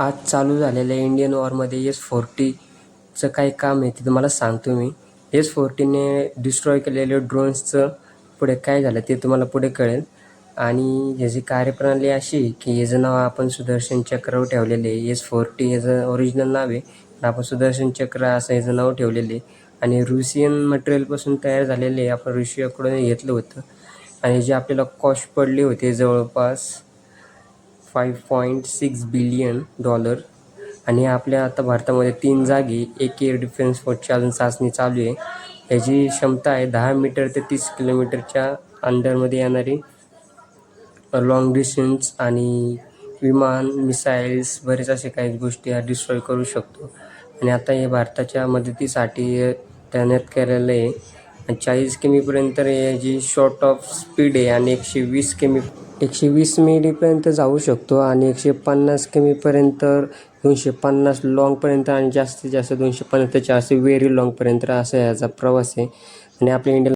आज चालू झालेल्या इंडियन वॉरमध्ये एस फोर्टीचं काय काम आहे ते तुम्हाला सांगतो मी. एस फोर्टीने डिस्ट्रॉय केलेले ड्रोन्सचं पुढे काय झालं ते तुम्हाला पुढे कळेल. आणि ह्याची कार्यप्रणाली अशी आहे की याचं नाव आपण सुदर्शन चक्र ठेवलेले आहे एस फोर्टी याचं ओरिजिनल नाव आहे पण आपण सुदर्शन चक्र असं याचं नाव ठेवलेले आहे. आणि रुसियन मटेरियलपासून तयार झालेले आहे आपण रशियाकडून घेतलं होतं. आणि जे आपल्याला कॉस्ट पडले होते जवळपास five point six billion dollar आणि आपल्या आता भारतामध्ये तीन जागी एक एअर डिफेन्स फोर्सची अजून चाचणी चालू आहे. याची क्षमता आहे दहा मीटर ते तीस किलोमीटरच्या अंडरमध्ये येणारी लाँग डिस्टन्स आणि विमान मिसाईल्स बरेच असे काही गोष्टी हा डिस्ट्रॉय करू शकतो. आणि आता हे भारताच्या मदतीसाठी तैनात केलेलं आहे. चाळीस किमीपर्यंत याची शॉर्ट ऑफ स्पीड आहे आणि एकशे वीस किमी एकशे वीस मिलीपर्यंत जाऊ शकतो आणि एकशे पन्नास किमीपर्यंत दोनशे पन्नास लाँगपर्यंत आणि जास्तीत जास्त दोनशे पन्नास त्याच्या असे व्हेरी लाँगपर्यंत असा याचा प्रवास आहे. आणि आपल्या इंडियन